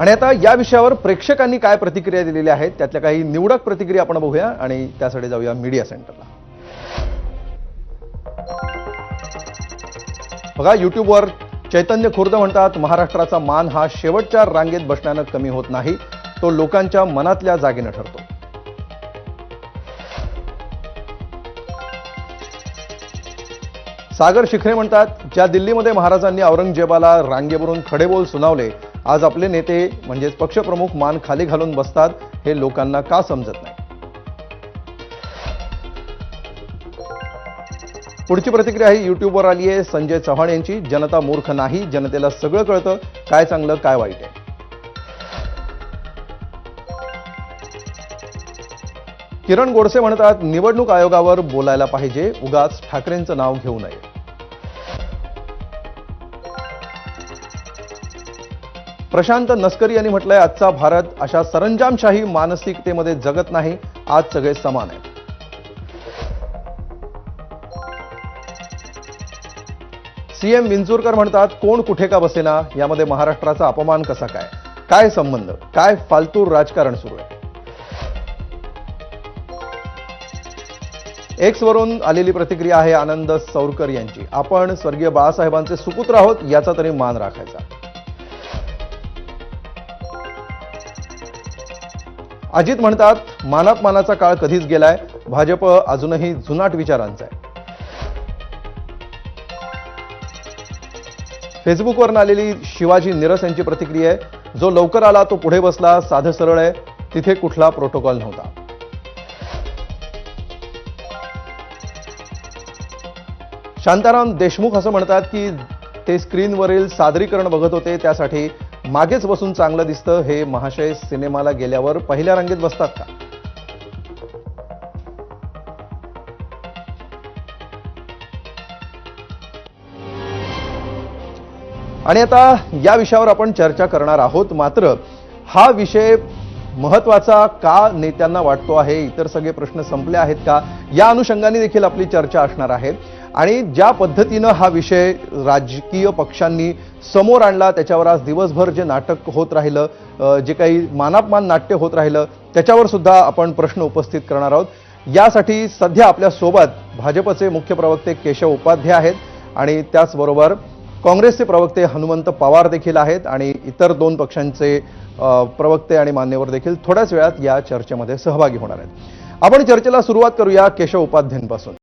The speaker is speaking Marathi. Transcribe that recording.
आणि आता या विषयावर प्रेक्षकांनी काय प्रतिक्रिया दिलेल्या आहेत त्यातल्या काही निवडक प्रतिक्रिया आपण बघूया आणि त्यासाठी जाऊया मीडिया सेंटरला. बघा युट्यूबवर चैतन्य खुर्द म्हणतात महाराष्ट्राचा मान हा शेवटच्या रांगेत बसण्यानं कमी होत नाही तो लोकांच्या मनातल्या जागेनं ठरतो. सागर शिखरे म्हणतात ज्या दिल्लीमध्ये महाराजांनी औरंगजेबाला रांगेवरून खडेबोल सुनावले आज आपले नेते म्हणजेच पक्षप्रमुख मान खाली घालून बसतात हे लोकांना का समजत नाही? पुढची प्रतिक्रिया ही युट्यूबवर आली आहे. संजय चव्हाण यांची जनता मूर्ख नाही जनतेला सगळं कळतं. काय चांगलं काय वाईट आहे? किरण गोडसे म्हणतात निवडणूक आयोगावर बोलायला पाहिजे. उगाच ठाकरेंचं नाव घेऊ नये. प्रशांत नस्करी यांनी म्हटलंय आजचा भारत अशा सरंजामशाही मानसिकतेमध्ये जगत नाही आज सगळे समान आहेत. सीएम विंचुरकर म्हणतात कोण कुठे का बसेना यामध्ये महाराष्ट्राचा अपमान कसा काय? काय संबंध? काय फालतू राजकारण सुरू आहे? एक्स वरून आलेली प्रतिक्रिया आहे आनंद सौरकर यांची. आपण स्वर्गीय बाळासाहेबांचे सुपुत्र आहोत याचा तरी मान राखायचा. अजित म्हणतात मानापमानाचा काळ कधीच गेलाय. भाजप अजूनही जुनाट विचारांचा आहे. फेसबुकवर आलेली शिवाजी निरस यांची प्रतिक्रिया आहे. जो लवकर आला तो पुढे बसला साधं सरळ आहे. तिथे कुठला प्रोटोकॉल नव्हता. शांताराम देशमुख असं म्हणतात की ते स्क्रीनवरील सादरीकरण बघत होते त्यासाठी मागेच बसून चांगलं दिसतं हे महाशय सिनेमाला गेल्यावर पहिल्या रांगेत बसतात का? आणि आता या विषयावर आपण चर्चा करणार आहोत. मात्र हा विषय महत्त्वाचा का नेत्यांना वाटतो आहे? इतर सगळे प्रश्न संपले आहेत का? या अनुषंगाने देखील आपली चर्चा असणार आहे. आणि ज्या पद्धतीनं हा विषय राजकीय पक्षांनी समोर आणला त्याच्यावर आज दिवसभर जे नाटक होत राहिलं जे काही मानापमान नाट्य होत राहिलं त्याच्यावर सुद्धा आपण प्रश्न उपस्थित करणार आहोत. यासाठी सध्या आपल्यासोबत भाजपचे मुख्य प्रवक्ते केशव उपाध्ये आहेत आणि त्याचबरोबर काँग्रेसचे प्रवक्ते हनुमंत पवार देखील आहेत आणि इतर दोन पक्षांचे प्रवक्ते आणि मान्यवर देखील थोड्याच वेळात या चर्चेमध्ये सहभागी होणार आहेत. आपण चर्चेला सुरुवात करूया केशव उपाध्यांपासून